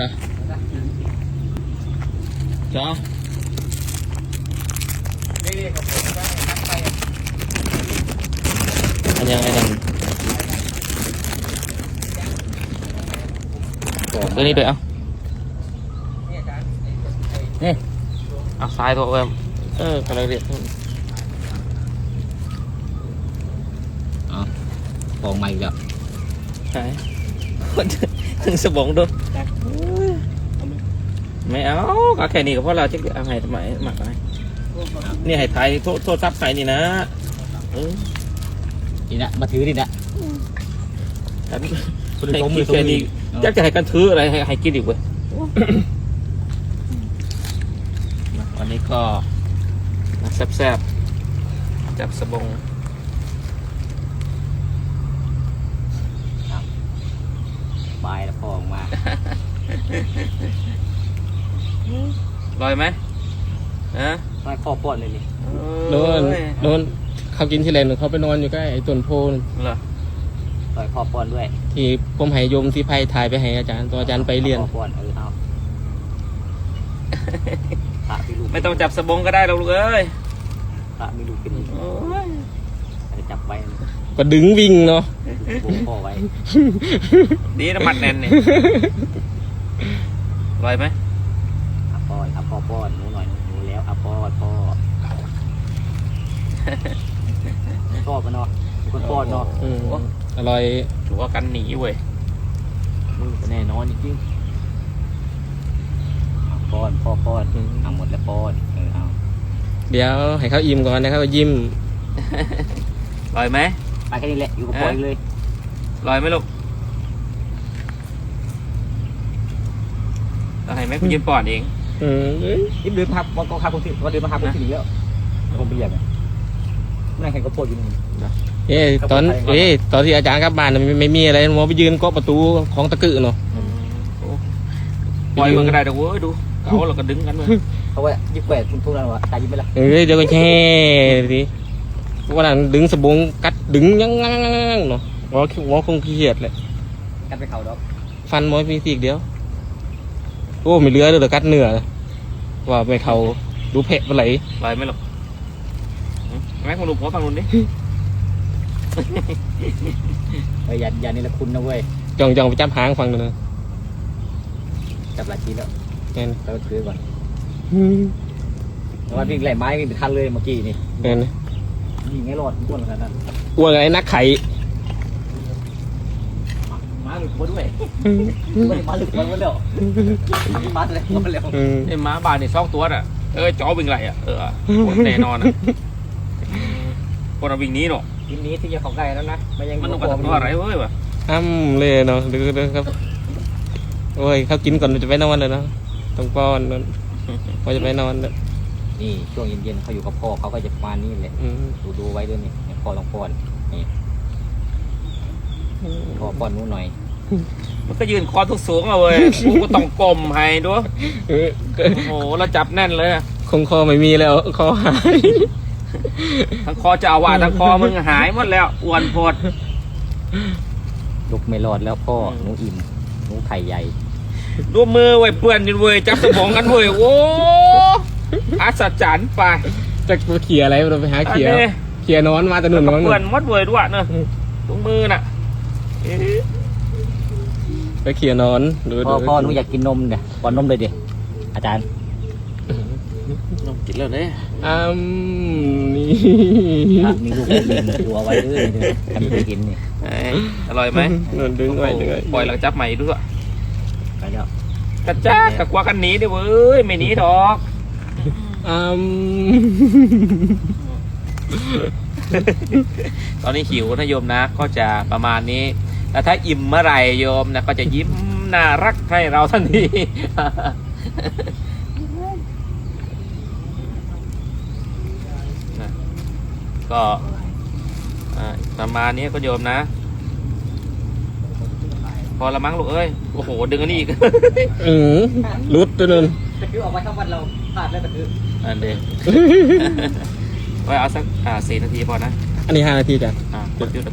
นะจ้า นี่ๆกับผมได้นักไป อันยังไงนั่นตัวนี้ด้วยเอ่ะ นี่อาจารย์ไอ้ไอ้ นี่เอาซ้ายตัวเอิมเออกำลังเรียน ฟองใหม่แล้ว ใช่ถึงสมองด้วย ไม่เอาก็แค่นี้ก็เพราะเราจะเอาให้ทำไมหมักอะไรนี่ให้ไทยโทษโทษทับไทยนี่นะเออนี่นะมาถือดินะฉันคุณให้สมกิมืนอสมแค่มืนี้ออยากจะให้กันถืออะไรให้ให้กินอีกเว้ยมาวันนี้ก็มาแซ่บๆจับสบง บายแล้วฟองมา ล อยไหมฮะไม่ข้อป้อนเลยนี่โดนโดนเขากินที่แลนเขาไปนอนอยู่ใกล้ไอ้ต้นโพนเหรอต่อยข้อป้อนด้วย ที่ผมให้โยมที่ไพ่ถ่ายไปให้อาจารย์ตัวอาจารย์ไปเรียนข้อป้อนเออเอาพระมีลูกไม่ต้องจับสบงก็ได้หรอกลูกเอ้ยพระมีลูกเป็นโอ้ยจะจับไว้ก็ดึงวิ่งเนาะวงพ่อไว้ ดีนะหมัดแน่นนี่ลอยไหมอา ป้อนอาป้อป้อนหนูหน่อยหนูแล้วอาป้อนพ่อชอบมันเนาะคนป้อนเนาะอืมอร่อยถือว่ากันหนีเว้ยมึงก็แน่นอนจริงๆเอาป้อนพ่อป้อนเอาหมดแล้วป้อนเออเอาเดี๋ยวให้เขาอิ่มก่อนนะครับยิ้มลอยไหมไปแค่นี้แหละอยู่กับป้อนเลยลอยไหมลูกเราให้แม่คุณยืนป่อนเอง อืมนี่เดินพับวันก็ขับคนที่วันเดินมาขับคนที่หนึ่งแล้วผมไปเหยียบไงนั่งแข่งกับโพดอยู่นี่เอ้ยตอนเอ้ยตอนที่อาจารย์กลับบ้านน่ะไม่ไม่มีอะไรมัวไปยืนเกาะประตูของตะกึเนาะโอ้ปล่อยมันก็ได้แต่เว้ยดูเกาเราก็ดึงกันเลยเพราะว่ายิบแปดคุณทุกนั้นวะตายยิบไปละเอ้ยเดี๋ยวก็แช่ดิวันนั้นดึงสบงกัดดึงยังงังงังงังเนาะหัวหัวคงเครียดเลยกันไปเขาดอก ฟันมอยมีสีกเดียว โอ้ไม่เหลือเลยแต่กัดเนื้อว่าไม่เขาดูเผ็ดไปไหลลอยไหมลูกหืมแม่คุณลูกหัวฟังนุ่นดิเฮ้ยยันยันนี่ละคุณนะเว้ยจองจองไปจับหางฟังดูนะจับหลายทีแล้วเน่นไปถือก่อนแต่ว่าวิ่งไหลไม้วิ่งไปทันเลยเมื่อกี้นี่เน่นยิงไม่รอดทุกคนขนาดนั้นอ้วนอะไรนักไข่ม้าห ลุดมาด้วยไม่มาหลุดมาแล้วมาอะไรมาแล้วไอ้ม้าบานนี่สองตัวน่ะเออจ้อวิ่งไหลอะเออคตรแน่นอนอะคนเอาวิ่งนี้เนาะทีนี้ที่จะของไก่แล้วนะมันยังมันต้องกรตัวอะไรเว้ยวะอ้ำเลยเนาะดูดูครับโอ้ยเขากินก่อนจะไปนอนเลยเนาะต้องป้อนนั่นพอจะไปนอนเด้อนี่ช่วงเย็นๆเขาอยู่กับพ่อเขาก็จะประมาณนี้แหละดูดูไว้ด้วยนี่พ่อลองป้อนนี่พ่อป้อนนู้นหน่อย มันก็ยืนคอทุกสูงเอาเว้ยกูก็ต้องกลมให้ด้วยเออก็โอ้โหเราจับแน่นเลยอะคงคอไม่มีแล้วคอหาย ทั้งคอจะเอาว่าสทั้งคอมึงหายหมดแล้วอ้วนโพดลุกไม่รอดแล้วพ่ออืมหนูอิ่มหนูไข่ใหญ่ดูมือเว้ยเปื่อนอยู่เว้ยจับสมองกันเว้ยโอ้อัศจรรย์ไปจะไปเขี่ยอะไรเราไปหาเขี่ยอันนี้เขี่ยนอนมาแต่หนุนนอนเปื่อนหมดเว้ยด้วยเนอะตรงมือน่ะเอ๊ะ ไปเขี่ยนอนดูพ่อดูพ่อหนูอยากกินนมเนี่ยป้อนนมเลยดิอาจารย์นมกินแล้วเนี่ยอ้ามนี่ถ้ามีลูกก็กินดูเอาไว้เลยเนี่ยทำไปกินนี่เอ้ยอร่อยไหมนอนดึงไว้ดึงไว้ปล่อยหลังจับใหม่ด้วยไปแล้วกระจ้ากระกว่ากันหนีดิเว้ยไม่หนีดอกอ้ามตอนนี้หิวนะโยมนะ ก็จะประมาณนี้ แต่ถ้าอิ่มเมื่อไหร่โยมนะก็จะยิ้มน่ารักให้เราทันทีนะก็อ่าประมาณนี้ก็โยมนะ พอละมั้งลูกเอ้ย โอ้โห ดึงอันนี้อีก อือรุดตัวนึงตะคือออกมาทั้งวันเราพลาดแล้วตะคืออันเดไว้เอาสักอ่าสี่นาทีพอนะ อันนี้ห้านาทีจ้ะอ่ากดหยุด